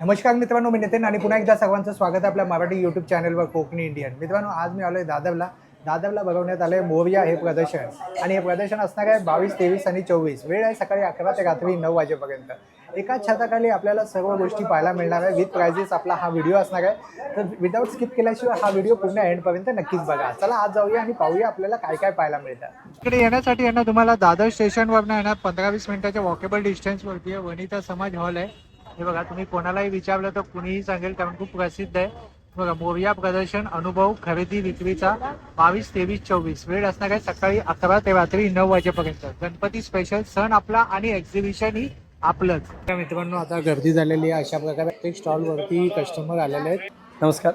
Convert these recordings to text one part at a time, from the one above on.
नमस्कार मित्रांनो मी नितीन आणि पुन्हा एकदा सर्वांचं स्वागत आहे आपल्या मराठी यूट्यूब चॅनलवर कोकणी इंडियन मित्रांनो आज मी आलोय दादरला. दादरला बघवण्यात आलंय मोर्या हे प्रदर्शन. आणि हे प्रदर्शन असणार आहे बावीस तेवीस आणि चोवीस. वेळ आहे सकाळी अकरा ते रात्री नऊ वाजेपर्यंत. एकाच छताखाली आपल्याला सर्व गोष्टी पाहायला मिळणार आहे. विथ प्राइजेस आपला हा व्हिडिओ असणार आहे. तर विदाऊट स्किप केल्याशिवाय हा व्हिडिओ पूर्ण एंडपर्यंत नक्कीच बघा. चला आज जाऊया आणि पाहूया आपल्याला काय काय पाहायला मिळतं. इकडे येण्यासाठी यांना तुम्हाला दादर स्टेशनवरनं येणार पंधरा वीस मिनिटाच्या वॉकेबल डिस्टन्सवरती आहे. वनिता समाज हॉल आहे. हे बघा तुम्ही कोणालाही विचारलं तर कुणीही सांगेल कारण खूप प्रसिद्ध आहे. बघा मोर्या प्रदर्शन अनुभव खरेदी विक्रीचा बावीस तेवीस चोवीस. वेळ असणार आहे सकाळी अकरा ते रात्री नऊ वाजेपर्यंत. गणपती स्पेशल सण आपला आणि एक्झिबिशन ही आपलंच. त्या मित्रांनो आता गर्दी झालेली आहे. अशा प्रकारे प्रत्येक स्टॉलवरती कस्टमर आलेले आहेत. नमस्कार.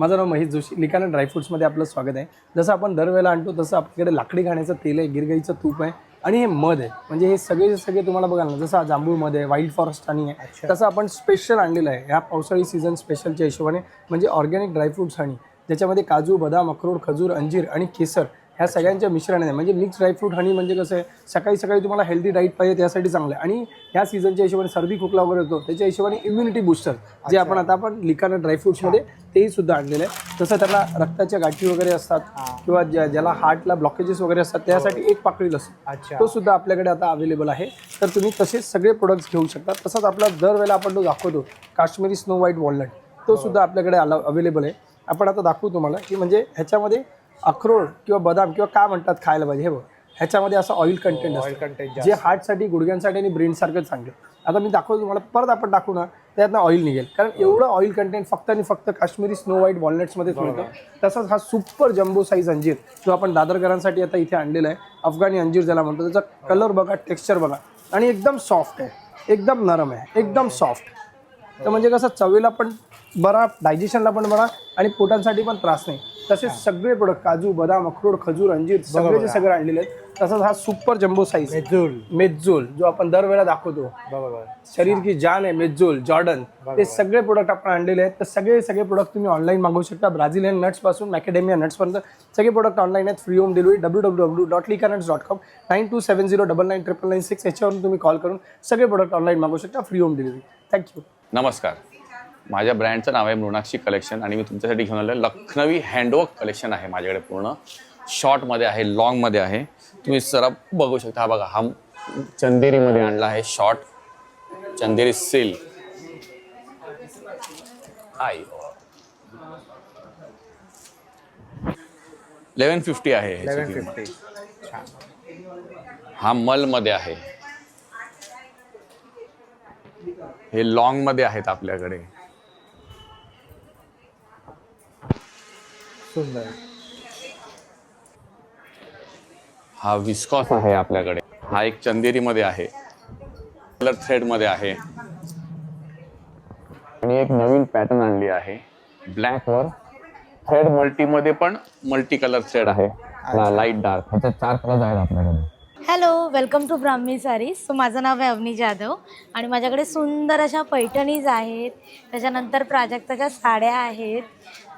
माझं नाव महेश जोशी. लिकाना ड्रायफ्रुट्समध्ये आपलं स्वागत आहे. जसं आपण दरवेळेला आणतो तसं आपल्याकडे लाकडी खाण्याचं तेल आहे गिरगाईचं तूप आहे आणि हे मध आहे म्हणजे हे सगळे सगळे तुम्हाला बघाल ना जसं जांभूळ मध आहे वाईल्ड फॉरेस्ट आणि आहे. तसं आपण स्पेशल आणलेलं आहे ह्या पावसाळी सीझन स्पेशलच्या हिशोबाने म्हणजे ऑर्गॅनिक ड्रायफ्रुट्स आणि ज्याच्यामध्ये काजू बदाम अक्रोड खजूर अंजीर आणि केसर ह्या सगळ्यांच्या मिश्रण आहे. म्हणजे मिक्स ड्रायफ्रूट हनी म्हणजे कसं आहे सकाळी सकाळी तुम्हाला हेल्दी डाईट पाहिजे त्यासाठी चांगलं आहे. आणि ह्या सीझनच्या हिशोबाने सर्दी खोकला वगैरे होतो त्याच्या हिशोबाने इम्युनिटी बुस्टर जे आपण आता आपण लिकाना ड्रायफ्रुट्समध्ये तेही सुद्धा आणलेलं आहे. तसं त्यांना रक्ताच्या गाठी वगैरे असतात किंवा ज्या ज्याला हार्टला ब्लॉकेजेस वगैरे असतात त्यासाठी एक पाकळी लसूण. अच्छा. तो सुद्धा आपल्याकडे आता अवेलेबल आहे. तर तुम्ही तसेच सगळे प्रोडक्ट्स घेऊ शकता. तसंच आपला दरवेळेला आपण तो दाखवतो काश्मीरी स्नो व्हाईट वॉलनट तो सुद्धा आपल्याकडे आला अवेलेबल आहे. आपण आता दाखवू तुम्हाला की म्हणजे ह्याच्यामध्ये अक्रोड किंवा बदाम किंवा काय म्हणतात खायला पाहिजे हे बघ. ह्याच्यामध्ये असं ऑइल कंटेंट ऑइल असतं. कंटेंट जे हार्टसाठी गुडघ्यांसाठी आणि ब्रेनसारखं चांगलं. आता मी दाखवतो तुम्हाला परत आपण टाकू ना त्यातनं ऑइल निघेल. कारण एवढं ऑइल कंटेंट फक्त आणि फक्त काश्मीरी स्नो व्हाईट वॉलनट्समध्येच मिळतं. तसंच हा सुपर जम्बो साईज अंजीर जो आपण दादरकरांसाठी आता इथे आणलेला आहे. अफगाणी अंजीर ज्याला म्हणतो त्याचा कलर बघा टेक्स्चर बघा. आणि एकदम सॉफ्ट आहे. एकदम नरम आहे. एकदम सॉफ्ट तर म्हणजे कसं चवीला पण बरा डायजेशनला पण बरा आणि पोटांसाठी पण त्रास नाही. तसेच सगळे प्रोडक्ट काजू बदाम अक्रोड खजूर अंजीर सगळेचे सगळे आणलेले आहेत तसंच हा super jumbo size medjool. Medjool जो आपण दरवेळेला दाखवतो. बरोबर. शरीर की जान आहे मेज्जोल जॉर्डन. ते सगळे प्रोडक्ट आपण आणलेले आहेत. तर सगळे सगळे प्रोडक्ट तुम्ही ऑनलाईन मागवू शकता. ब्राझिलियन नट्सपासून मॅकेडेमिया नट्स पर्यंत. सगळे प्रोडक्ट ऑनलाईन आहेत. Free home delivery W W W dot लिका nuts dot com nine two seven zero double nine triple nine six याच्यावरून तुम्ही कॉल करून सगळे प्रोडक्ट ऑनलाईन मागवू शकता. फ्री होम डिलिव्हरी थँक्यू नमस्कार. माझ्या ब्रँडचं नाव आहे मृणाक्षी कलेक्शन आणि मी तुमच्यासाठी घेऊन आलो लखनवी हँडवर्क कलेक्शन आहे माझ्याकडे पूर्ण. शॉर्टमध्ये आहे लॉंगमध्ये आहे. तुम्ही जरा बघू शकता हा बघा हा चंदेरीमध्ये आणला आहे शॉर्ट चंदेरी सिल्क. आई इलेवन फिफ्टी आहे हा मलमध्ये आहे. हे लॉंगमध्ये आहेत आपल्याकडे. सुंदर. हा विस्कॉस आहे आपल्याकडे. हा एक चंदेरीमध्ये आहे. कलर थ्रेडमध्ये आहे. आणि एक नवीन पॅटर्न आणली आहे. ब्लॅकवर थ्रेड मल्टीमध्ये पण मल्टी कलर थ्रेड आहे लाइट डार्क ह्याच्यात चार कलर आहेत आपल्याकडे. Hello welcome to Brahmi Sarees so माझं नाव आहे अवनी जाधव आणि माझ्याकडे सुंदर अशा पैठणीज आहेत. त्याच्यानंतर प्राजक्ताच्या साड्या आहेत.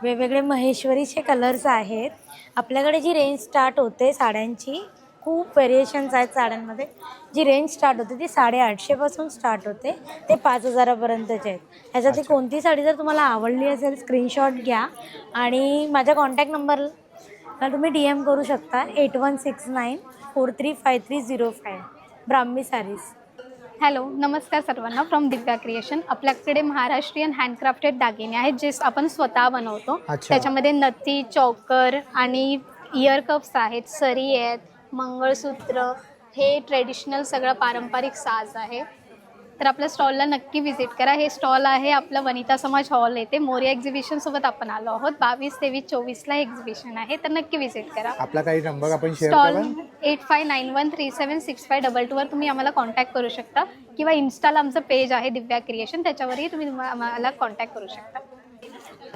वेगवेगळे महेश्वरीचे कलर्स आहेत. आपल्याकडे जी रेंज स्टार्ट होते साड्यांची खूप व्हेरिएशन्स आहेत साड्यांमध्ये. जी रेंज स्टार्ट होते ती साडेआठशेपासून स्टार्ट होते. ते पाच हजारापर्यंतचे आहेत. ह्याच्यातली कोणती साडी जर तुम्हाला आवडली असेल स्क्रीनशॉट घ्या. आणि माझ्या कॉन्टॅक्ट नंबरला तुम्ही डी एम करू शकता. Eight one six nine four three five three zero five Brahmi Sarees. Hello नमस्कार सर्वांना. फ्रॉम दिव्या क्रिएशन आपल्याकडे महाराष्ट्रीयन हँडक्राफ्टेड दागिने आहेत जे आपण स्वतः बनवतो. त्याच्यामध्ये नथी चौकर आणि इयर कप्स आहेत सरी आहेत मंगळसूत्र हे ट्रेडिशनल सगळं पारंपरिक साज आहे. तर आपल्या स्टॉलला नक्की व्हिजिट करा. हे स्टॉल आहे आपलं वनिता समाज हॉल येथे मोर्या एक्झिबिशनसोबत आपण आलो आहोत. बावीस तेवीस चोवीसला एक्झिबिशन आहे. तर नक्की व्हिजिट करा. आपला काही नंबर आपण शेअर स्टॉल करा. Eight five nine one three seven six five double टूवर तुम्ही आम्हाला कॉन्टॅक्ट करू शकता. किंवा इन्स्टाला आमचं पेज आहे दिव्या क्रिएशन त्याच्यावरही तुम्ही आम्हाला कॉन्टॅक्ट करू शकता.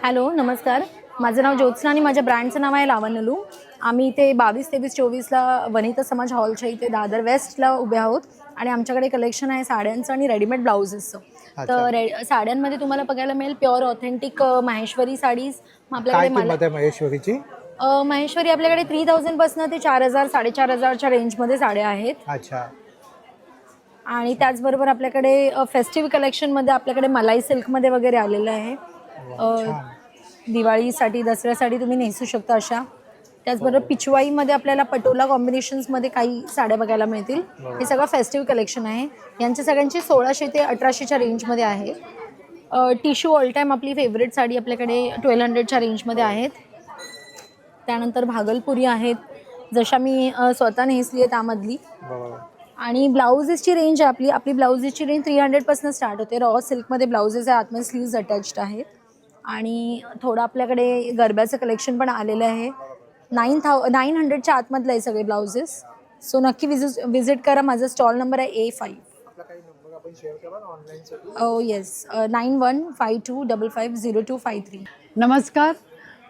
हॅलो नमस्कार. माझं नाव ज्योत्सना आणि माझ्या ब्रँडचं नाव आहे लावण्यलू. आम्ही इथे बावीस तेवीस चोवीसला वनिता समाज हॉलच्या इथे दादर वेस्टला उभे आहोत. आणि आमच्याकडे कलेक्शन आहे साड्यांचं आणि रेडीमेड ब्लाउजेसचं तर रे साड्यांमध्ये तुम्हाला बघायला मिळेल प्युअर ऑथेंटिक माहेश्वरी साडीज. आपल्याकडे मला महेश्वरीची? माहेश्वरी आपल्याकडे थ्री थाउजंडपासून ते चार हजार साडेचार हजारच्या रेंजमध्ये साड्या आहेत. अच्छा. आणि त्याचबरोबर आपल्याकडे फेस्टिव्ह कलेक्शनमध्ये आपल्याकडे मलाई सिल्कमध्ये वगैरे आलेलं आहे. दिवाळीसाठी दसऱ्यासाठी तुम्ही नेसू शकता अशा. त्याचबरोबर पिचवाईमध्ये आपल्याला पटोला कॉम्बिनेशन्समध्ये काही साड्या बघायला मिळतील. हे. सगळं फेस्टिव्ह कलेक्शन आहे. यांच्या सगळ्यांची सोळाशे ते अठराशेच्या रेंजमध्ये आहे. टिश्यू ऑल टाईम आपली फेवरेट साडी आपल्याकडे ट्वेल्व हंड्रेडच्या रेंजमध्ये आहेत. त्यानंतर भागलपुरी आहेत. जशा मी स्वतः नेसली आहे त्यामधली आणि ब्लाउजेसची रेंज आहे आपली. आपली ब्लाउजेसची रेंज थ्री हंड्रेडपासून स्टार्ट होते. रॉ सिल्कमध्ये ब्लाउजेस आहे. आतमध्ये स्लीव्ज अटॅच्ड आहेत. आणि थोडं आपल्याकडे गरब्याचं कलेक्शन पण आलेलं आहे. नाईन थाउ नाईन हंड्रेडच्या आतमधलं आहे सगळे ब्लाउजेस. सो नक्की विजिट विजिट करा. माझा स्टॉल नंबर आहे A five O yes nine one five two double five zero two five three. नमस्कार.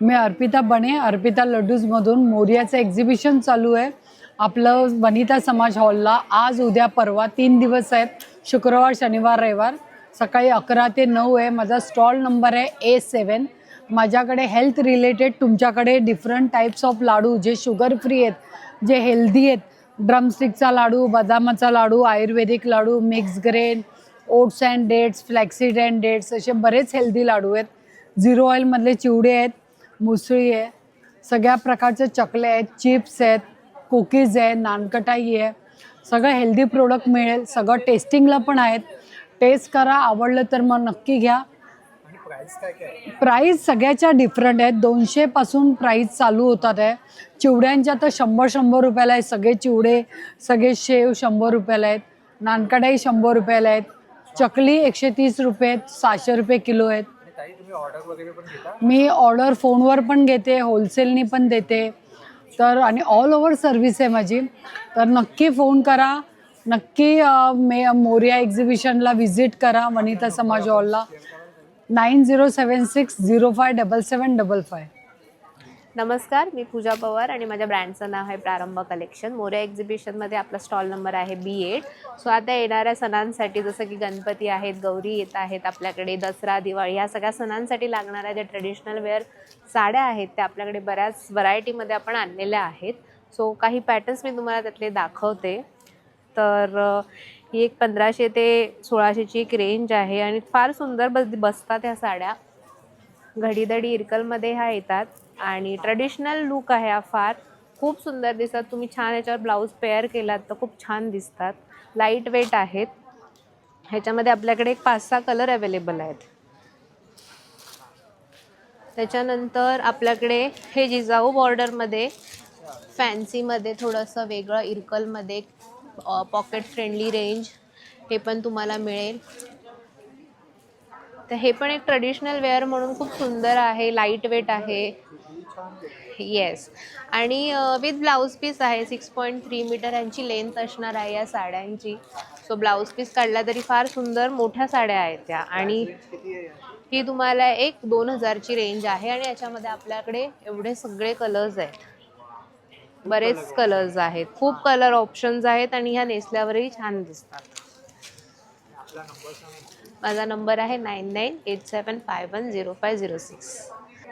मी अर्पिता बने. अर्पिता लड्डूजमधून मोर्याचं एक्झिबिशन चालू आहे. आपलं वनिता समाज हॉलला आज उद्या परवा तीन दिवस आहेत. शुक्रवार शनिवार रविवार. सकाळी अकरा ते नऊ आहे. माझा स्टॉल नंबर आहे ए सेवन माझ्याकडे हेल्थ रिलेटेड तुमच्याकडे डिफरंट टाईप्स ऑफ लाडू जे शुगर फ्री आहेत जे हेल्दी आहेत. ड्रमस्टिकचा लाडू बदामाचा laddu Ayurvedic laddu mix grain oats and dates flaxseed and dates असे बरेच हेल्दी लाडू आहेत. झिरो ऑइलमधले चिवडे आहेत मुसळी आहे सगळ्या प्रकारचे चकले आहेत चिप्स आहेत कुकीज आहे नानकटाई आहे. सगळं हेल्दी प्रोडक्ट मिळेल सगळं टेस्टिंगला पण आहेत. टेस्ट करा आवडलं तर मग नक्की घ्या आणि प्राइस काय काय आहे? प्राईस सगळ्याच्या डिफरंट आहेत. दोनशेपासून प्राईस चालू होतात आहे. चिवड्यांच्या तर शंभर शंभर रुपयाला आहेत. सगळे चिवडे सगळे शेव शंभर रुपयाला आहेत. नानकटाई शंभर रुपयाला आहेत. चकली एकशे तीस रुपये आहेत. सहाशे रुपये किलो आहेत. मी ऑर्डर फोनवर पण घेते होलसेलनी पण देते. तर आणि ऑल ओव्हर सर्व्हिस आहे माझी. तर नक्की फोन करा. नक्की मे मोरिया एक्झिबिशनला व्हिजिट करा वनिता समाज हॉलला nine zero seven six zero five double seven double five नमस्कार मी पूजा पवार आणि माझ्या ब्रँडचं नाव आहे प्रारंभ कलेक्शन मोऱ्या एक्झिबिशनमध्ये आपला स्टॉल नंबर आहे बी एट सो आता येणाऱ्या सणांसाठी जसं की गणपती आहेत गौरी येत आहेत आपल्याकडे दसरा दिवाळी ह्या सगळ्या सणांसाठी लागणाऱ्या ज्या ट्रेडिशनल वेअर साड्या आहेत त्या आपल्याकडे बऱ्याच व्हरायटीमध्ये आपण आणलेल्या आहेत सो काही पॅटर्न्स मी तुम्हाला त्यातले दाखवते तर ही एक पंधराशे ते सोळाशेची एक रेंज आहे आणि फार सुंदर बस बसतात ह्या साड्या. घडीदडी इरकलमध्ये ह्या येतात आणि ट्रेडिशनल लुक आहे हा फार. खूप सुंदर दिसतात. तुम्ही छान याच्यावर ब्लाऊज पेअर केलात तर खूप छान दिसतात. लाइट वेट आहेत. ह्याच्यामध्ये आपल्याकडे एक पाच सहा कलर अवेलेबल आहेत. त्याच्यानंतर आपल्याकडे हे जिजाऊ बॉर्डरमध्ये फॅन्सीमध्ये थोडंसं वेगळं इरकलमध्ये पॉकेट फ्रेंडली रेंज हे पण तुम्हाला मिळेल. तर हे पण एक ट्रेडिशनल वेअर म्हणून खूप सुंदर आहे लाइट वेट आहे. येस आणि विथ ब्लाऊज पीस आहे सिक्स पॉईंट थ्री मीटर यांची लेंथ असणार आहे या साड्यांची. सो ब्लाऊज पीस काढला तरी फार सुंदर मोठ्या साड्या आहेत त्या. आणि ही तुम्हाला एक दोन हजारची रेंज आहे आणि याच्यामध्ये आपल्याकडे एवढे सगळे कलर्स आहेत. बरेच कलर्स आहेत. खूप कलर ऑप्शन्स आहेत आणि ह्या नेसल्यावरही छान दिसतात. माझा नंबर आहे nine nine eight seven five one zero five zero six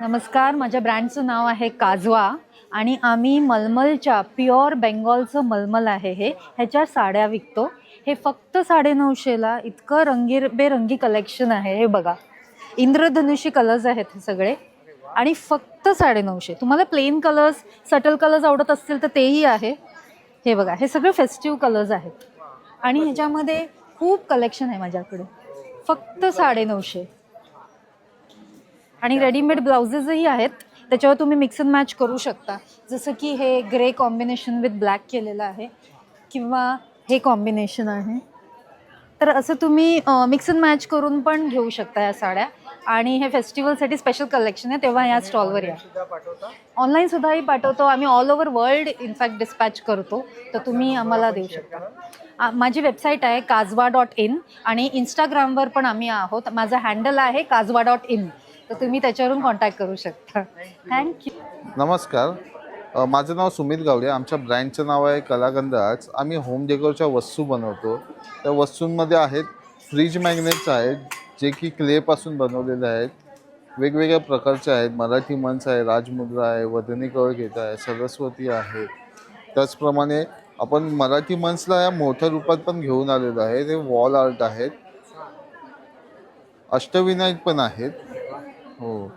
नमस्कार माझ्या ब्रँडचं नाव आहे काजवा आणि आम्ही मलमलच्या प्युअर बेंगॉलचं मलमल आहे हे. ह्याच्या साड्या विकतो. हे फक्त साडेनऊशेला इतकं रंगीबेरंगी कलेक्शन आहे हे बघा. इंद्रधनुषी कलर्स आहेत हे सगळे. आणि फक्त साडेनऊशे. तुम्हाला प्लेन कलर्स सटल कलर्स आवडत असतील तर तेही आहे. हे बघा हे सगळे फेस्टिव्ह कलर्स आहेत. आणि ह्याच्यामध्ये खूप कलेक्शन आहे माझ्याकडे. फक्त साडेनऊशे. आणि रेडीमेड ब्लाउजेसही आहेत. त्याच्यावर तुम्ही मिक्स अँड मॅच करू शकता. जसं की हे ग्रे कॉम्बिनेशन विथ ब्लॅक केलेलं आहे. किंवा हे कॉम्बिनेशन आहे. तर असं तुम्ही मिक्स अँड मॅच करून पण घेऊ शकता या साड्या. आणि हे फेस्टिवलसाठी स्पेशल कलेक्शन आहे तेव्हा या स्टॉलवर या. ऑनलाईन सुद्धाही पाठवतो. आम्ही all over world in fact dispatch करतो. तर तुम्ही आम्हाला देऊ शकता. माझी वेबसाईट आहे काजवा डॉट इन आणि इंस्टाग्रामवर पण आम्ही आहोत. माझा हँडल आहे काजवा डॉट इन तर तुम्ही त्याच्यावरून कॉन्टॅक्ट करू शकता. थँक्यू नमस्कार. माझं नाव सुमित गावडे. आमच्या ब्रँडचं नाव आहे कलागंध आर्ट्स. आम्ही होम डेकोरच्या वस्तू बनवतो. त्या वस्तूंमध्ये आहेत फ्रीज मॅग्नेट्स आहेत जे की क्लेपासून बनवलेले आहेत वेगवेगळ्या प्रकारचे आहेत. मराठी मंच आहे राजमुद्रा आहे वदनी कवळ घेत आहे सरस्वती आहे. त्याचप्रमाणे आपण मराठी मंचला या मोठ्या रूपात पण घेऊन आलेलो आहे. ते वॉल आर्ट आहेत. अष्टविनायक पण आहेत. हो.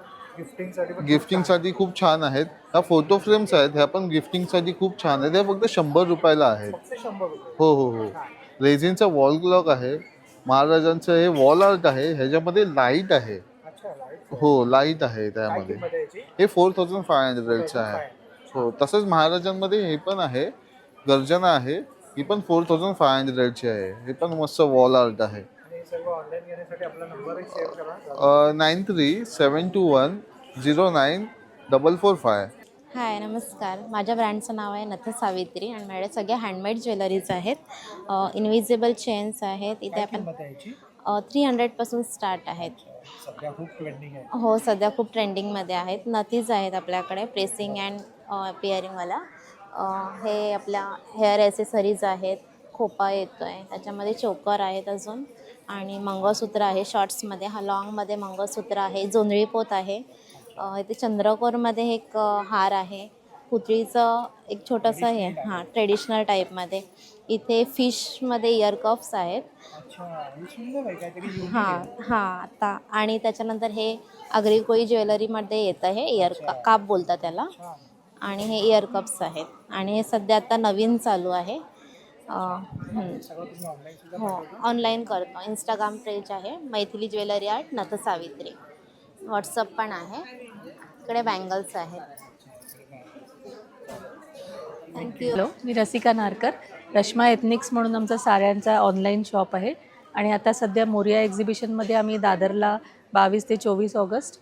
गिफ्टिंगसाठी खूप छान आहेत. ह्या फोटो फ्रेम्स आहेत. ह्या पण गिफ्टिंगसाठी खूप छान आहेत. ह्या फक्त शंभर रुपयाला आहेत. हो हो हो. रेझिनचा वॉल क्लॉक आहे. महाराजांचं हे वॉल आर्ट आहे ह्याच्यामध्ये लाइट आहे. हो लाइट आहे त्यामध्ये. हे फोर थाउजंड फाय हंड्रेडचं आहे. हो तसंच महाराजांमध्ये हे पण आहे गर्जना आहे ही पण फोर थाउजंड फाय हंड्रेडची आहे. हे पण मस्त वॉल आर्ट आहे. Nine three seven two one zero nine double four five hi नमस्कार. माझ्या ब्रँडचं नाव आहे नथ सावित्री आणि माझ्याकडे सगळ्या हँडमेड ज्वेलरीज आहेत. इनविजिबल चेन्स आहेत. इथे आपण थ्री हंड्रेडपासून स्टार्ट आहेत. हो सध्या खूप ट्रेंडिंगमध्ये आहेत. नथीज आहेत आपल्याकडे प्रेसिंग अँड पिअरिंगवाला हे आपल्या हेअर ॲसेसरीज आहेत. खोपा येतो आहे त्याच्यामध्ये चोकर आहेत अजून. आणि मंगळसूत्र आहे शॉर्ट्समध्ये हा लॉंगमध्ये मंगळसूत्र आहे. जोंधळी पोत आहे. इथे चंद्रकोरमध्ये एक हार आहे. पुतळीचं एक छोटंसं हे हां ट्रेडिशनल टाईपमध्ये इथे फिशमध्ये इयर कप्स आहेत. हे हां. हां आता. आणि त्याच्यानंतर हे आगरी ज्वेलरीमध्ये येतं हे इयर काप बोलतात त्याला. आणि हे इयर कप्स आहेत. आणि हे सध्या आता नवीन चालू आहे. हं. हो ऑनलाईन करतो. इंस्टाग्राम पेज आहे. मैथिली ज्वेलरी आर्ट नथ सावित्री. व्हॉट्सअप पण आहे. इकडे बँगल्स आहेत. थँक्यू हॅलो मी रसिका नारकर. रश्मा एथनिक्स म्हणून आमचा साड्यांचा ऑनलाईन शॉप आहे. आणि आता सध्या मोरिया एक्झिबिशनमध्ये आम्ही दादरला बावीस ते चोवीस ऑगस्ट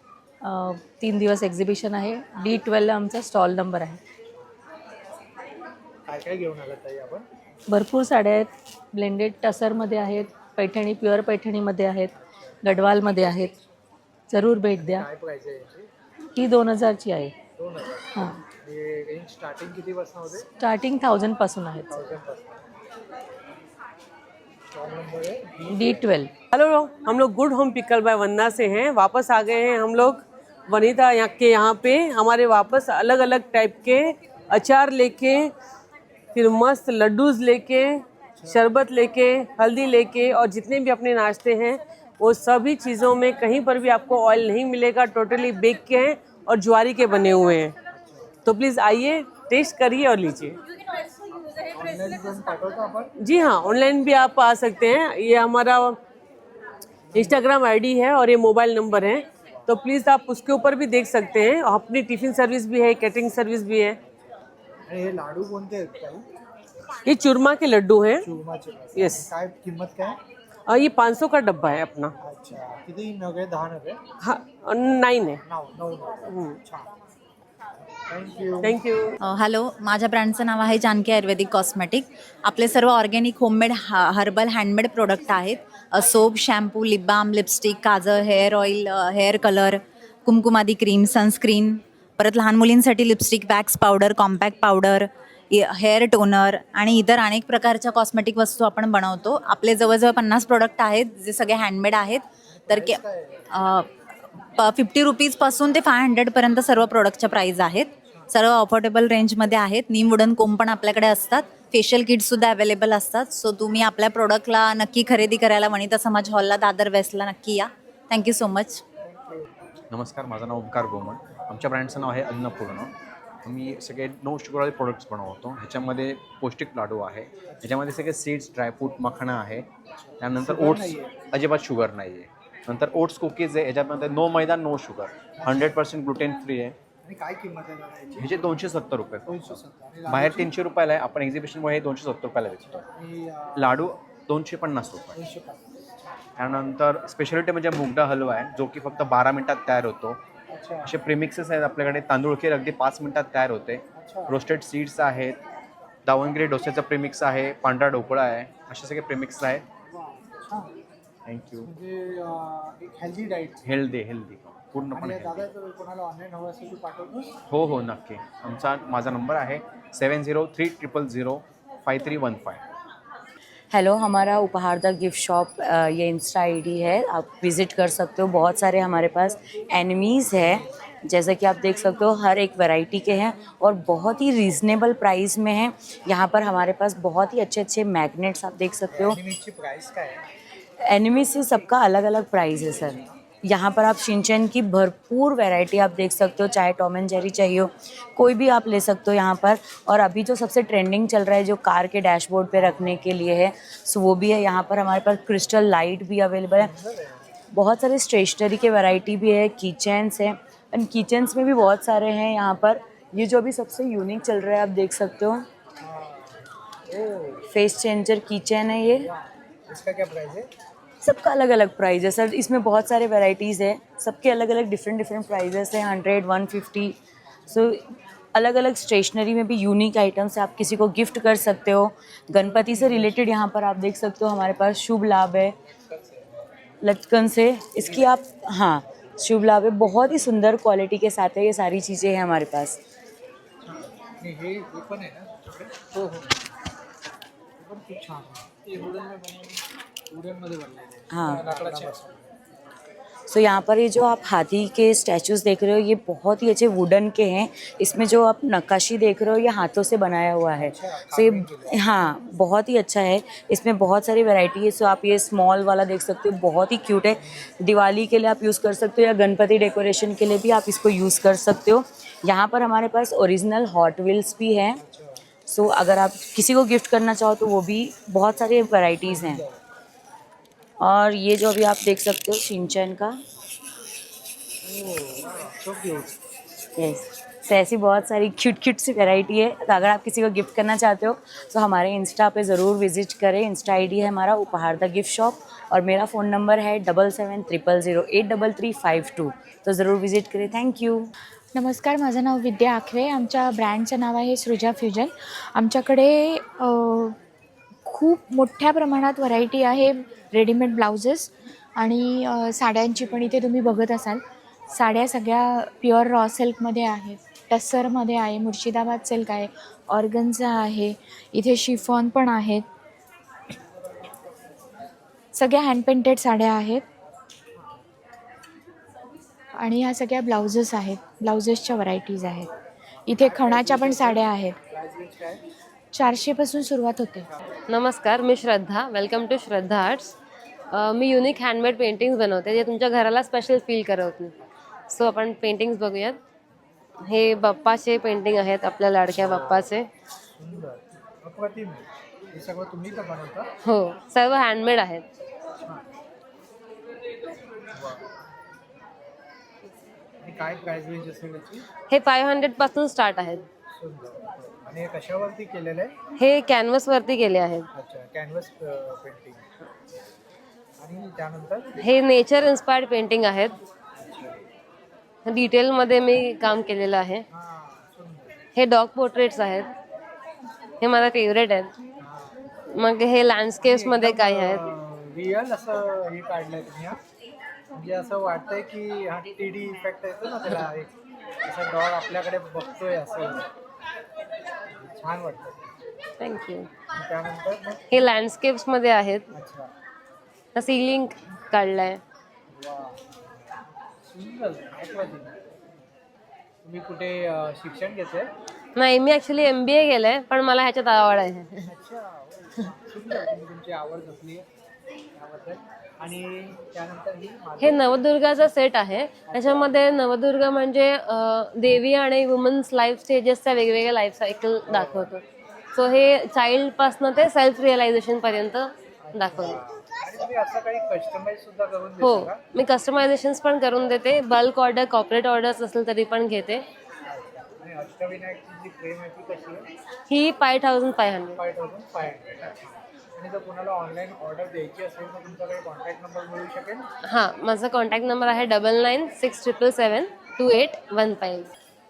तीन दिवस एक्झिबिशन आहे. डी ट्वेल्वला आमचा स्टॉल नंबर आहे. काय काय घेऊन आलात ताई आपण? भरपूर साड्या आहेत. ब्लेंडेड टसरमध्ये आहेत पैठणी प्युअर पैठणीमध्ये आहेत गडवालमध्ये आहेत. ज़रूर भेट द्या. काय प्राइस आहे याची? ही दोन हजारची आहे. दोन हज़ार. हाँ. हे रेंज स्टार्टिंग किती पासून होते स्टार्टिंग थाउजंडपासून आहेत. थाउजंड पासून. स्टॉल नंबर आहे डी ट्वेल्व हेलो हम लोग गुड होम पिकल बाय वन्ना से हैं. वापस आ गए हैं हम लोग. वनीता यहाँ के यहाँ पे. हमारे वापस अलग अलग टाइप के अचार लेके फिर मस्त लड्डूज लेके शरबत लेके हल्दी लेके और जितने भी अपने नाश्ते हैं वो सभी चीज़ों में कहीं पर भी आपको ऑयल नहीं मिलेगा टोटली बेक के हैं और ज्वारी के बने हुए हैं। तो प्लीज़ आइए टेस्ट करिए और लीजिए। जी हाँ ऑनलाइन भी आप आ सकते हैं। ये हमारा इंस्टाग्राम आईडी है और ये मोबाइल नंबर है। तो प्लीज़ आप उसके ऊपर भी देख सकते हैं। अपनी टिफ़िन सर्विस भी है कैटरिंग सर्विस भी है। हे लाडू आहेत ताई ये चूरमा के लड्डू हैं. काय किंमत काय और ये 500 का डब्बा है अपना। अच्छा किती नग आहे दहा नग आहे हाँ नाइन है। नऊ नऊ नग। छान थँक्यू थैंक यू अ, हॅलो माझ्या ब्रँडचं नाव आहे जानकी आयुर्वेदिक कॉस्मेटिक. आपले सर्व ऑर्गॅनिक होममेड हा हर्बल हँडमेड प्रोडक्ट आहेत. Soap shampoo lip balm lipstick kajal hair oil hair colour kumkumadi cream sunscreen परत लहान मुलींसाठी lipstick wax powder compact powder hair toner आणि इतर अनेक प्रकारच्या कॉस्मेटिक वस्तू आपण बनवतो. आपले जवळजवळ पन्नास प्रोडक्ट आहेत जे सगळे हँडमेड आहेत. तर के फिफ्टी रुपीजपासून ते फाय हंड्रेडपर्यंत सर्व प्रोडक्टच्या प्राईज आहेत. सर्व अफोर्डेबल रेंजमध्ये आहेत. नीम वुडन कोम पण आपल्याकडे असतात. फेशियल किटसुद्धा अवेलेबल असतात. सो तुम्ही आपल्या प्रोडक्टला नक्की खरेदी करायला वनिता समाज हॉलला दादर वेस्टला नक्की या. थँक्यू सो मच नमस्कार माझं नाव ओंकार गोमन. आमच्या ब्रँडचं नाव आहे अन्नपूर्ण आम्ही सगळे नो शुगरवाले प्रोडक्ट्स बनवतो. ह्याच्यामध्ये पौष्टिक लाडू आहे. ह्याच्यामध्ये सगळे सीड्स ड्रायफ्रूट मखणा आहे. त्यानंतर ओट्स अजिबात शुगर नाही आहे नंतर ओट्स कुकीज आहे. ह्याच्यामध्ये no maida no sugar hundred percent gluten free आहे. आणि काय किंमत आहे ह्याचे दोनशे सत्तर रुपये दोनशे सत्तर. आणि बाहेर तीनशे रुपयाला आहे. आपण एक्झिबिशनमुळे दोनशे सत्तर रुपयाला विकतो. लाडू दोनशे पन्नास रुपये. त्यानंतर स्पेशालिटी म्हणजे मुगडा हलवा आहे जो की फक्त बारा मिनिटात तयार होतो. असे प्रेमिक्सेस आहेत आपल्याकडे. तांदूळ खीर अगदी पाच मिनिटात तयार होते. रोस्टेड सीड्स आहेत. दावणगिरी डोस्याचं प्रेमिक्स आहे. पांढरा ढोकळा आहे. असे सगळे प्रेमिक्स आहेत. Thank you healthy diet healthy healthy पूर्णपणे हो हो नक्की. आमचा माझा नंबर आहे seven zero three triple zero five three one five hello हमारा उपहार द गिफ्ट शॉप ये इंस्टा आईडी है। आप विज़िट कर सकते हो। बहुत सारे हमारे पास एनिमीज़ है। जैसा कि आप देख सकते हो हर एक वैरायटी के हैं और बहुत ही रीज़नेबल प्राइस में हैं। यहाँ पर हमारे पास बहुत ही अच्छे अच्छे मैग्नेट्स आप देख सकते हो। एनिमीची प्राइस काय आहे एनिमी से सबका अलग अलग प्राइस है सर। यहाँ पर आप शिनचैन की भरपूर वैरायटी आप देख सकते हो चाहे टॉम एंड जेरी चाहिए हो कोई भी आप ले सकते हो यहाँ पर। और अभी जो सबसे ट्रेंडिंग चल रहा है जो कार के डैशबोर्ड पे रखने के लिए है सो वो भी है यहाँ पर। हमारे पास क्रिस्टल लाइट भी अवेलेबल है। बहुत सारे स्टेशनरी के वैरायटी भी है किचन्स है। एंड किचन्स में भी बहुत सारे हैं यहाँ पर। ये जो अभी सबसे यूनिक चल रहा है आप देख सकते हो। फेस चेंजर किचन है ये। इसका क्या प्राइस है? सबका अलग अलग प्राइस है, सर। इसमें बहुत सारे वैरायटीज़ है। सबके अलग अलग डिफरेंट डिफरेंट प्राइजेस हैं हंड्रेड वन फिफ्टी सो अलग अलग स्टेशनरी में भी यूनिक आइटम्स आप किसी को गिफ्ट कर सकते हो। गणपति से रिलेटेड यहाँ पर आप देख सकते हो, हमारे पास शुभ लाभ है। लटकन से इसकी आप हाँ शुभ लाभ है। बहुत ही सुंदर क्वालिटी के साथ है, ये सारी चीज़ें हैं हमारे पास। हे। हे। सो यहाँ पर ये जो आप हाथी के स्टैचूज़ देख रहे हो ये बहुत ही अच्छे वुडन के हैं। इसमें जो आप नक्काशी देख रहे हो ये हाथों से बनाया हुआ है। सो so, ये हाँ बहुत ही अच्छा है। इसमें बहुत सारी वैरायटी है। सो so, आप ये स्मॉल वाला देख सकते हो बहुत ही क्यूट है। दिवाली के लिए आप यूज़ कर सकते हो या गणपति डेकोरेशन के लिए भी आप इसको यूज़ कर सकते हो। यहाँ पर हमारे पास ओरिजिनल हॉट व्हील्स भी हैं। सो so, अगर आप किसी को गिफ्ट करना चाहो तो वो भी बहुत सारे वैराइटीज़ हैं। और ये जो अभी आप देख सकते हो सिंचन का। यस तो ऐसी बहुत सारी क्यूट क्यूट सी वैरायटी है। तो अगर आप किसी को गिफ्ट करना चाहते हो तो हमारे इंस्टा पे ज़रूर विजिट करें। इंस्टा आईडी है हमारा उपहार द गिफ्ट शॉप और मेरा फ़ोन नंबर है double seven triple zero eight double three five two तो ज़रूर विजिट करें। थैंक यू नमस्कार माझं नाव विद्या आखवे आमच्या ब्रँडचं नाव आहे सृजा फ्युजन. आमच्याकडे खूप मोठ्या प्रमाणात व्हरायटी आहे. रेडीमेड ब्लाउजेस आणि साड्यांची पण इथे तुम्ही बघत असाल. साड्या सगळ्या प्युअर रॉ सिल्कमध्ये आहेत. टस्सरमध्ये आहे मुर्शिदाबाद सिल्क आहे ऑर्गन्झा आहे इथे शिफॉन पण आहेत. सगळ्या हँड पेंटेड साड्या आहेत. आणि ह्या सगळ्या ब्लाउजेस आहेत. ब्लाउजेसच्या व्हरायटीज आहेत. इथे खणाच्या पण साड्या आहेत. चारशेपासून सुरुवात होते. नमस्कार मी Shraddha. Welcome to Shraddha arts me unique handmade paintings बनवते जे तुमच्या घराला स्पेशल फील करवतील सो आपण पेंटिंग्स बघूयात. हे बाप्पाचे पेंटिंग आहेत आपल्या लाडक्या बाप्पाचे. हो सर्व हँडमेड आहेत. हे फाईव्ह हंड्रेडपासून स्टार्ट आहेत. हे कॅनव्हस वरती केले आहेत. कॅनव्हस पेंटिंग आणि त्यानंतर हे नेचर इन्स्पायर्ड पेंटिंग आहेत. डिटेलमध्ये मी काम केलेलं आहे. हे डॉग पोर्ट्रेट्स आहेत. हे माझा फेवरेट आहेत. मग हे लँडस्केप्समध्ये काही आहेत? रिअल असं हे काढलंय तुम्ही हा. म्हणजे असं वाटतंय की हा टी डी इफेक्ट येतो ना त्याला एक असं डॉग आपल्याकडे बघतोय असं. छान वाटतं थँक्यू त्यानंतर मग? हे लँडस्केप्समध्ये आहेत. अच्छा. सिलिंग काढलाय तुम्ही कुठे शिक्षण घेते नाही मी ॲक्च्युली एम बी ए केलं आहे पण मला ह्याच्यात आवड आहे. तुमची आवड जपली त्याबद्दल आणि त्यानंतर ही हे नवदुर्गाचा सेट आहे. त्याच्यामध्ये नवदुर्गा म्हणजे अं, देवी आणि वुमन्स लाईफ स्टेजेसच्या वेगवेगळ्या लाईफ सायकल दाखवतो. सो हे चाइल्डपासनं ते सेल्फ रिअलायझेशनपर्यंत दाखवतो. हो देता का? मी कस्टमायझेशन्स पण करून देते. बल्क ऑर्डर कॉपरेट ऑर्डर्स असेल तरी पण घेते. आणि अष्टविनायकची जी फ्रेम आहे ती कशी आहे? ही five thousand five hundred five thousand five hundred आणि जर कोणाला ऑनलाईन ऑर्डर द्यायची असेल तर तुमच्याकडे कॉन्टॅक्ट नंबर मिळू शकेल? हां माझा कॉन्टॅक्ट नंबर आहे double nine six triple seven two eight one five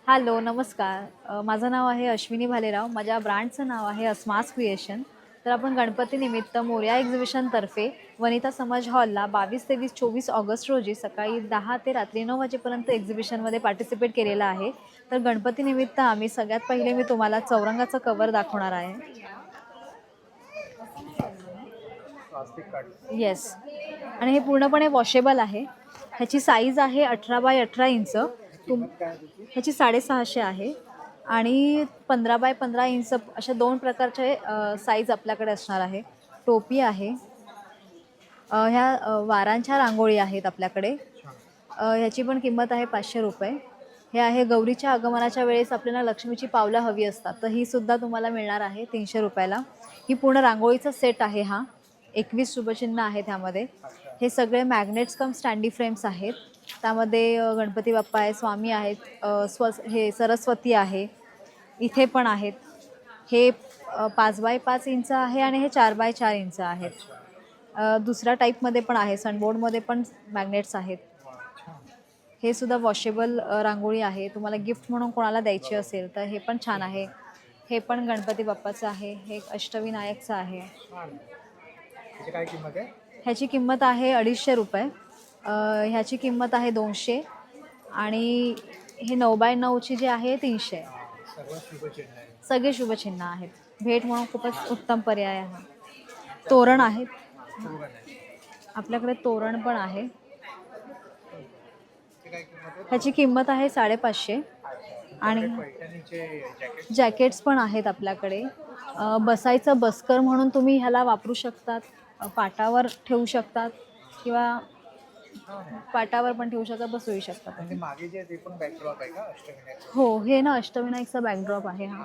hello नमस्कार. अ, माझं नाव आहे अश्विनी भालेराव. माझ्या ब्रँडचं नाव आहे अस्मास क्रिएशन. तर आपण गणपतीनिमित्त मोर्या एक्झिबिशनतर्फे वनिता समाज हॉलला बावीस तेवीस चोवीस ऑगस्ट रोजी सकाळी दहा ते रात्री नऊ वाजेपर्यंत एक्झिबिशनमध्ये पार्टिसिपेट केलेलं आहे. तर गणपतीनिमित्त आम्ही सगळ्यात पहिले मी तुम्हाला चौरंगाचं कवर दाखवणार आहे. येस आणि हे पूर्णपणे वॉशेबल आहे. ह्याची साईज आहे अठरा बाय अठरा इंच. त्याची? ह्याची साडेसहाशे आहे. आणि पंधरा बाय पंधरा इंच अशा दोन प्रकारचे साईज आपल्याकडे असणार आहे. टोपी आहे. अ, ह्या अ, वारांच्या रांगोळी आहेत आपल्याकडे. अ, ह्याची पण किंमत आहे पाचशे रुपये. हे आहे गौरीच्या आगमनाच्या वेळेस आपल्याला लक्ष्मीची पावलं हवी असतात. तर ही सुद्धा तुम्हाला मिळणार आहे तीनशे रुपयाला. ही पूर्ण रांगोळीचा सेट आहे हा. एकवीस शुभचिन्ह आहेत ह्यामध्ये. हे सगळे मॅग्नेट्स कम स्टँडी फ्रेम्स आहेत. त्यामध्ये अ, गणपती बाप्पा आहे स्वामी आहेत अ, स्व हे सरस्वती आहे. इथे पण आहेत. हे अ, पाच बाय पाच इंच आहे आणि हे चार बाय चार इंच आहेत. दुसऱ्या टाईपमध्ये पण आहे सनबोर्डमध्ये पण मॅग्नेट्स आहेत. हे सुद्धा वॉशेबल रांगोळी आहे. तुम्हाला गिफ्ट म्हणून कोणाला द्यायची असेल तर हे पण छान आहे. हे पण गणपती बाप्पाचं आहे. हे अष्टविनायकचं आहे. ह्याची किंमत आहे? अडीचशे रुपये. ह्याची किंमत आहे दोनशे. आणि हे नऊ बाय नऊची जी आहे तीनशे. सगळे शुभचिन्ह आहेत. भेट म्हणून खूपच उत्तम पर्याय आहे हा. तोरण आहेत. आपल्याकडे तोरण पण आहे. ह्याची किंमत आहे साडेपाचशे. आणि जॅकेट्स पण आहेत आपल्याकडे. बसायचं बसकर म्हणून तुम्ही ह्याला वापरू शकतात. पाटावर ठेवू शकतात किंवा पाटावर पण ठेवू शकतात बसवू शकतात. हो हे ना अष्टविनायकचा बॅकड्रॉप आहे हा.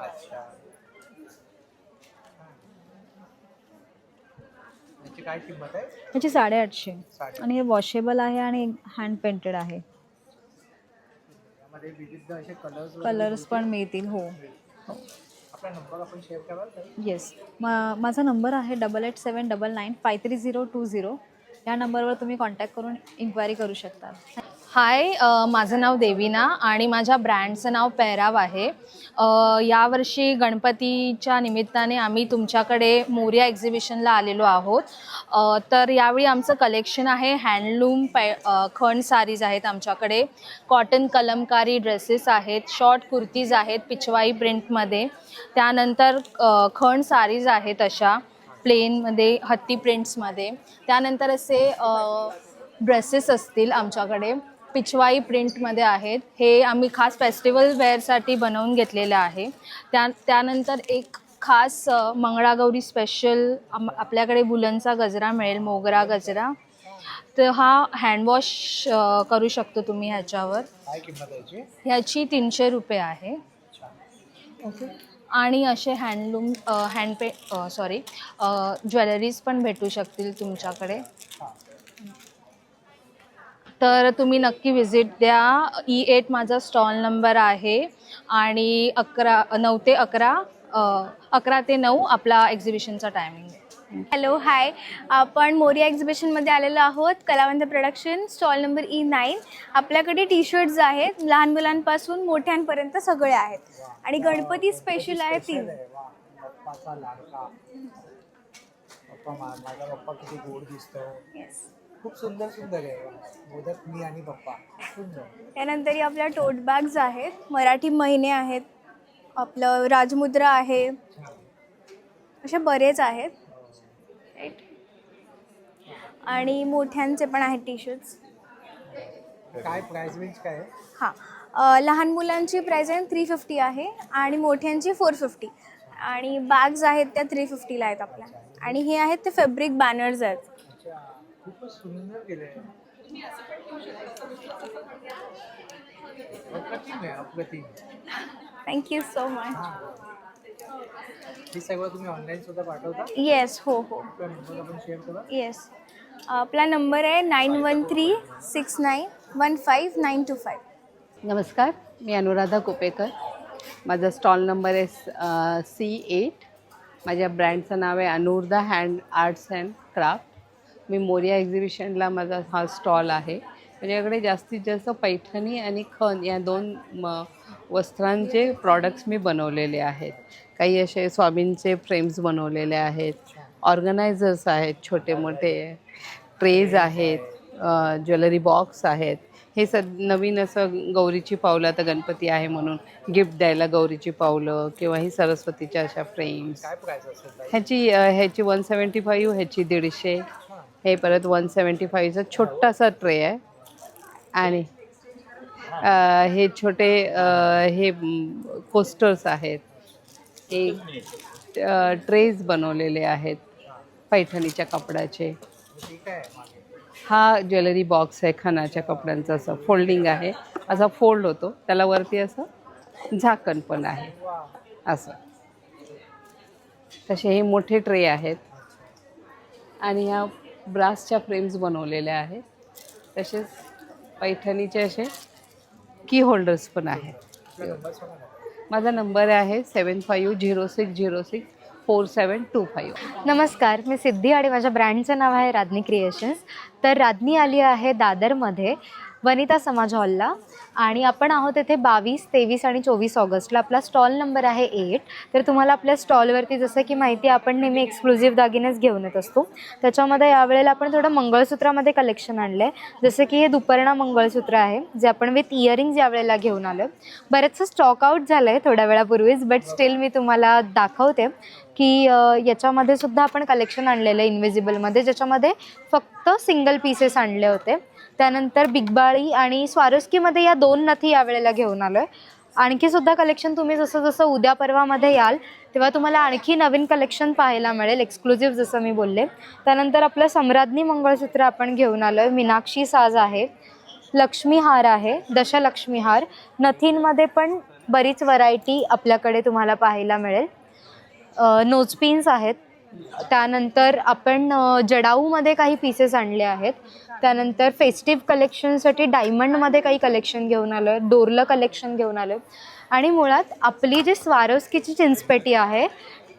त्याची काय किंमत आहे? ह्याची साडेआठशे. साडे- आणि हे वॉशेबल आहे आणि हँड पेंटेड आहे. यामध्ये विविध असे कलर्स कलर्स पण मिळतील हो. आपला नंबर आपण शेअर कराल का? येस मा माझा नंबर आहे double eight seven double nine five three zero two zero या नंबरवर तुम्ही कॉन्टॅक्ट करून इन्क्वायरी करू शकता. हाय माझं नाव देवीना आणि माझ्या ब्रँडचं नाव पेहराव आहे. यावर्षी गणपतीच्या निमित्ताने आम्ही तुमच्याकडे मोर्या एक्झिबिशनला आलेलो आहोत. तर यावेळी आमचं कलेक्शन आहे हँडलूम पॅ खण सारीज आहेत आमच्याकडे. कॉटन कलमकारी ड्रेसेस आहेत शॉर्ट कुर्तीज आहेत पिछवाई प्रिंटमध्ये त्यानंतर खण सारीज आहेत अशा प्लेनमध्ये हत्ती प्रिंट्समध्ये त्यानंतर असे ड्रेसेस असतील आमच्याकडे. पिचवाई प्रिंटमध्ये आहेत. हे आम्ही खास फेस्टिवल वेअरसाठी बनवून घेतलेलं आहे. त्या त्यानंतर एक खास मंगळागौरी स्पेशल आपल्याकडे बुलनचा गजरा मिळेल मोगरा गजरा. तर हा हँडवॉश करू शकतो तुम्ही ह्याच्यावर. ह्याची तीनशे रुपये आहे. ओके. आणि असे हँडलूम हँडपे सॉरी ज्वेलरीज पण भेटू शकतील तुमच्याकडे. तर तुम्ही नक्की विजिट द्या. ई एट माझा स्टॉल नंबर आहे. आणि अकरा नऊ ते अकरा अकरा ते नऊ आपला एक्झिबिशनचा टायमिंग आहे हॅलो हाय आपण मोरिया एक्झिबिशनमध्ये आलेलो आहोत Kalavant production stall number E nine आपल्याकडे टी शर्ट्स आहेत. लहान मुलांपासून मोठ्यांपर्यंत सगळे आहेत. आणि गणपती स्पेशल आहे तीन. माझा बाप्पा किती गोड दिसतो खूप सुंदर सुंदर आहे. मोदक मी आणि बाप्पा सुंदर. त्यानंतर आपल्या टोट बॅग्स आहेत. मराठी महिने आहेत. आपलं राजमुद्रा आहे. असे बरेच आहेत. Right. आणि मोठ्यांचे पण आहेत टी शर्ट्स काय प्राइस रेंज काय आहे? हां. अ, लहान मुलांची प्राईज आहे थ्री फिफ्टी आहे आणि मोठ्यांची फोर फिफ्टी आणि बॅग्स आहेत त्या थ्री फिफ्टीला आहेत आपल्या. आणि हे आहेत ते फॅब्रिक बॅनर्स आहेत. खूपच सुंदर केलं आहे अप्रतिम आहे अप्रतिम थँक्यू सो मच हे. सगळं तुम्ही ऑनलाईन सुद्धा पाठवता? येस हो हो. आपला नंबर आपण शेअर करा. येस आपला नंबर आहे nine one three six nine one five nine two five नमस्कार मी अनुराधा कोपेकर. माझा स्टॉल नंबर आहे सी एट माझ्या ब्रँडचं नाव आहे Anuradha hand arts and craft मी मोरिया एक्झिबिशनला माझा हा स्टॉल आहे. माझ्याकडे जास्तीत जास्त पैठणी आणि खण या दोन म वस्त्रांचे प्रॉडक्ट्स मी बनवलेले आहेत. काही असे स्वामींचे फ्रेम्स बनवलेले आहेत. ऑर्गनायझर्स आहेत छोटे मोठे ट्रेज आहेत ज्वेलरी बॉक्स आहेत. हे सद नवीन असं गौरीची पावलं आता गणपती आहे म्हणून गिफ्ट द्यायला गौरीची पावलं किंवा ही सरस्वतीच्या अशा फ्रेम्स? ह्याची ह्याची वन सेवन्टी फाईव्ह ह्याची दीडशे. हे परत वन सेवन्टी फाईव्हचा छोटासा ट्रे आहे. आणि हे छोटे हे कोस्टर्स आहेत. हे ट्रेज बनवलेले आहेत पैठणीच्या कपड्याचे. हा ज्वेलरी बॉक्स आहे खणाच्या कपड्यांचा असं. फोल्डिंग आहे. असा फोल्ड होतो. त्याला वरती असं झाकण पण आहे. असं. तसे हे मोठे ट्रे आहेत. आणि ह्या ब्रासच्या फ्रेम्स बनवलेल्या आहेत. तसेच पैठणीचे असे की होल्डर्स पण आहेत. माझा नंबर आहे seven five zero six zero six four seven two five नमस्कार मी सिद्धी आणि माझ्या ब्रँडचं नाव आहे राधनी क्रिएशन्स. तर राधनी आली आहे दादरमध्ये वनिता समाज हॉलला. आणि आपण आहोत येथे बावीस तेवीस आणि चोवीस ऑगस्टला. आपला स्टॉल नंबर आहे एट. तर तुम्हाला आपल्या स्टॉलवरती जसं की माहिती आहे आपण नेहमी एक्सक्लुझिव्ह दागिनेच घेऊन येत असतो. त्याच्यामध्ये यावेळेला आपण थोडं मंगळसूत्रामध्ये कलेक्शन आणलं आहे जसं की हे दुपर्णा मंगळसूत्र आहे जे आपण विथ इयरिंग्ज यावेळेला घेऊन आलो बरेचसं स्टॉक आऊट झालं आहे थोड्या वेळापूर्वीच बट स्टील मी तुम्हाला दाखवते की याच्यामध्ये सुद्धा आपण कलेक्शन आणलेलं आहे इन्व्हिजिबलमध्ये ज्याच्यामध्ये फक्त सिंगल पीसेस आणले होते. त्यानंतर बिगबाळी आणि स्वारस्कीमध्ये या दोन नथी यावेळेला घेऊन आलो आहे आणखी सुद्धा कलेक्शन तुम्ही जसं जसं उद्या परवामध्ये याल तेव्हा तुम्हाला आणखी नवीन कलेक्शन पाहायला मिळेल एक्सक्लुझिव्ह जसं मी बोलले. त्यानंतर आपलं सम्राज्ञी मंगळसूत्र आपण घेऊन आलो आहे मीनाक्षी साज आहे लक्ष्मी हार आहे दशलक्ष्मी हार. नथींमध्ये पण बरीच व्हरायटी आपल्याकडे तुम्हाला पाहायला मिळेल. नोजपिन्स आहेत. त्यानंतर आपण जडाऊमध्ये काही पीसेस आणले आहेत. त्यानंतर फेस्टिव्ह कलेक्शनसाठी डायमंडमध्ये काही कलेक्शन घेऊन आलो आहे डोरलं कलेक्शन घेऊन आलो आहे आणि मुळात आपली जी स्वारोस्कीची चिंचपेटी आहे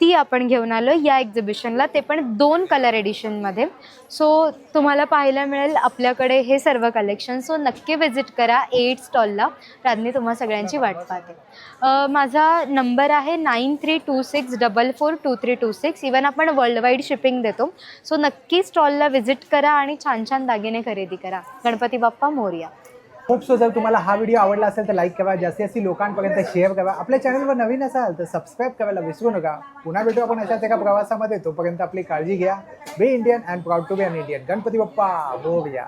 ती आपण घेऊन आलो या एक्झिबिशनला ते पण दोन कलर एडिशनमध्ये सो तुम्हाला पाहायला मिळेल आपल्याकडे हे सर्व कलेक्शन सो नक्की व्हिजिट करा एट स्टॉलला राधनी तुम्हा सगळ्यांची वाट पाहते. माझा नंबर आहे nine three two six double four two three two six even आपण वर्ल्ड वाईड शिपिंग देतो. सो नक्की स्टॉलला व्हिजिट करा आणि छान छान दागिने खरेदी करा. गणपती बाप्पा मोरया. खूप सो जर तुम्हाला हा व्हिडिओ आवडला असेल तर लाईक करा. जास्तीत जास्त लोकांपर्यंत शेअर करा. आपल्या चॅनलवर नवीन असाल तर सबस्क्राईब करायला विसरू नका. पुन्हा भेटू आपण अशाच एका प्रवासामध्ये. तोपर्यंत आपली काळजी घ्या. Be Indian and proud to be an Indian Ganpati Bappa Morya